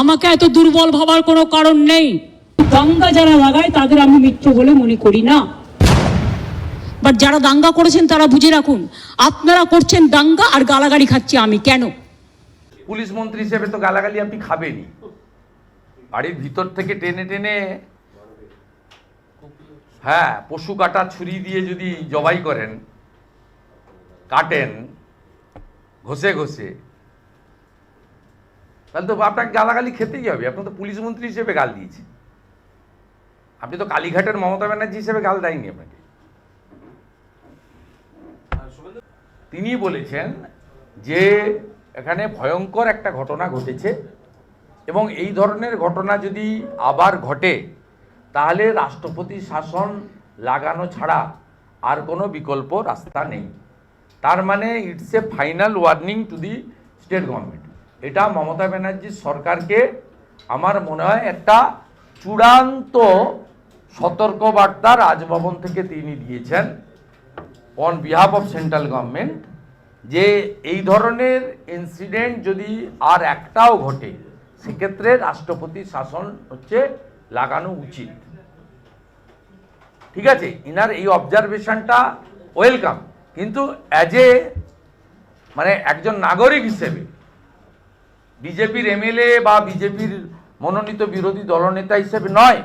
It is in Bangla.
আমাকে এত দুর্বল ভাবার কোনো কারণ নেই। দাঙ্গা যারা লাগায়, তাদের আমি মিত্র বলে মনে করি না। বাট যারা দাঙ্গা করেছেন, তারা বুঝে রাখুন, আপনারা করছেন দাঙ্গা আর গালাগালি খাচ্ছি আমি, কেন? পুলিশ মন্ত্রী হিসেবে তো গালাগালি আপনি খাবেনই। বাড়ির ভিতর থেকে টেনে টেনে হ্যাঁ পশু কাটা ছুরি দিয়ে যদি জবাই করেন, কাটেন, ঘষে ঘষে তাহলে তো আপনাকে গালাগালি খেতেই হবে। আপনি তো পুলিশ মন্ত্রী হিসেবে গাল দিয়েছে। আপনি তো কালীঘাটের মমতা ব্যানার্জি হিসেবে গাল দেয়নি আপনাকে। তিনি বলেছেন যে এখানে ভয়ঙ্কর একটা ঘটনা ঘটেছে এবং এই ধরনের ঘটনা যদি আবার ঘটে, তাহলে রাষ্ট্রপতি শাসন লাগানো ছাড়া আর কোনো বিকল্প রাস্তা নেই। তার মানে it's a final warning to the state government এটা মমতা ব্যানার্জির সরকারকে আমার মনে হয় একটা চূড়ান্ত সতর্কবার্তা রাজভবন থেকে তিনি দিয়েছেন on behalf of central government যে এই ধরনের ইনসিডেন্ট যদি আর একটাও ঘটে, সেক্ষেত্রে রাষ্ট্রপতি শাসন হচ্ছে লাগানো উচিত। ঠিক আছে? ইনার এই অবজারভেশনটা ওয়েলকাম কিন্তু অ্যাজ এ মানে একজন নাগরিক হিসেবে বিজেপির এমএলএ বা বিজেপির মনোনীত বিরোধী দলনেতা হিসেবে নয়।